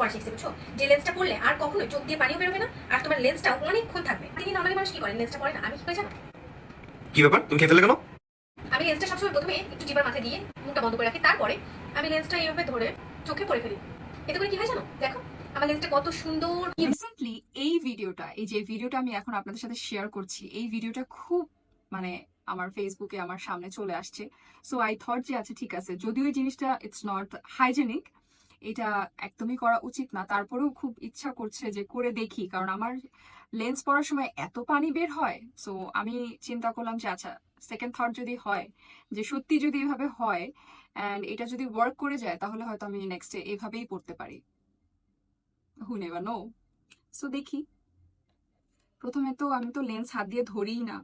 পড়া শিখছে বুঝছ? যে লেন্সটা পড়লে আর কখনোই চোখ দিয়ে পানিও বেরোবে না আর তোমার লেন্সটা অনেকক্ষণ থাকবে। তিনি নর্মালি মানুষ কি করেন লেন্সটা পরে না। আমি কি করে জানো? কি ব্যাপার? তুমি ফেলে কেন? আমি লেন্সটা সবসময় প্রথমে একটু জিবার মাথায় দিয়ে মুখটা বন্ধ করে রাখি তারপরে আমি লেন্সটা এইভাবে ধরে চোখে পরে ফেলি। এতে করে কি হয় জানো? দেখো আমার লেন্সটা কত সুন্দর। রিসেন্টলি এই ভিডিওটা এই যে ভিডিওটা আমি এখন আপনাদের সাথে শেয়ার করছি এই ভিডিওটা খুব মানে আমার ফেসবুকে আমার সামনে চলে আসছে। সো আই থট যে আচ্ছা ঠিক আছে যদিও এই জিনিসটা ইটস নট হাইজেনিক এটা একদমই করা উচিত না। তারপরেও খুব ইচ্ছা করছে যে করে দেখি, কারণ আমার লেন্স পরার সময় এত পানি বের হয়। সো আমি চিন্তা করলাম যে আচ্ছা সেকেন্ড থট যদি হয়, যে সত্যি যদি এভাবে হয় অ্যান্ড এটা যদি ওয়ার্ক করে যায়, তাহলে হয়তো আমি নেক্সট ডে এভাবেই পড়তে পারি। হু নেভার নো সো দেখি। প্রথমে তো আমি তো লেন্স হাত দিয়ে ধরিই না।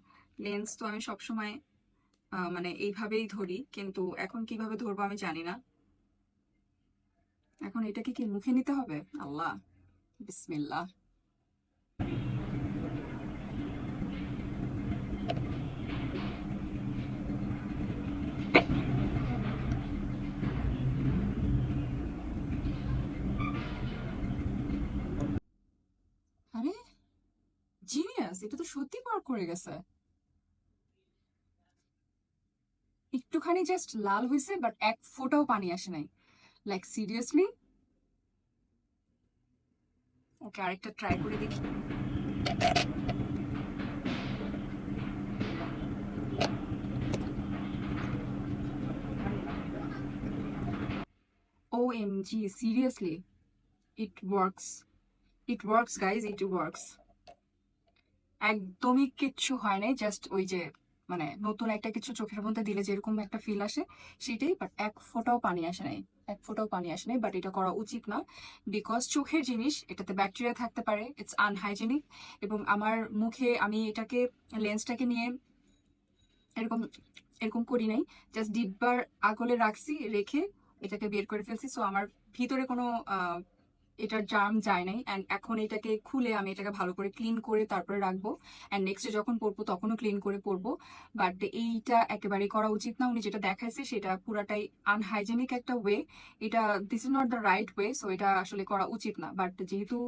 লেন্স তো আমি সবসময় মানে এইভাবেই ধরি, কিন্তু এখন কীভাবে ধরবো আমি জানি না। এখন এটাকে কি মুখে নিতে হবে? আল্লাহ, বিসমিল্লাহ। আরে জিনিয়াস এটা তো সত্যি পার করে গেছে। একটুখানি জাস্ট লাল হয়েছে বাট এক ফোঁটাও পানি আসে নাই। লাইক সিরিয়াসলি ওকে আরেকটা ট্রাই করে দেখি। জি seriously it works it works guys it works একদমই কিচ্ছু হয় নাই জাস্ট ওই যে মানে নতুন একটা কিছু চোখের মধ্যে দিলে যেরকম একটা ফিল আসে সেটাই বাট এক ফোঁটাও পানি আসে নাই, এক ফোঁটাও পানি আসে নাই বাট এটা করা উচিত না বিকজ চোখের জিনিস, এটাতে ব্যাকটেরিয়া থাকতে পারে ইটস আনহাইজেনিক এবং আমার মুখে আমি এটাকে লেন্সটাকে নিয়ে এরকম এরকম করি নাই জাস্ট ডিব্বার আগলে রাখছি, রেখে এটাকে বের করে ফেলছি সো আমার ভিতরে কোনো এটার জার্ম যায় নাই অ্যান্ড এখন এটাকে খুলে আমি এটাকে ভালো করে ক্লিন করে তারপরে রাখব অ্যান্ড নেক্সটে যখন পরবো তখনও ক্লিন করে পরবো। বাট এইটা একেবারেই করা উচিত না। উনি যেটা দেখাইছে সেটা পুরাটাই আনহাইজেনিক একটা ওয়ে এটা this is not the right way so এটা আসলে করা উচিত না। বাট যেহেতু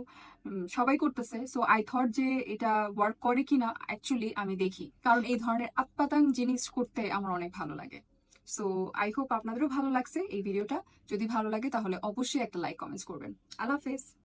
সবাই করতেছে সো আই থট যে এটা ওয়ার্ক করে কিনা অ্যাকচুয়ালি আমি দেখি। কারণ এই ধরনের আত্মাতাং জিনিস করতে আমার অনেক ভালো লাগে। সো আই হোপ আপনাদেরও ভালো লাগছে এই ভিডিওটা যদি ভালো লাগে তাহলে অবশ্যই একটা লাইক কমেন্টস করবেন। আল্লাহ হাফেজ।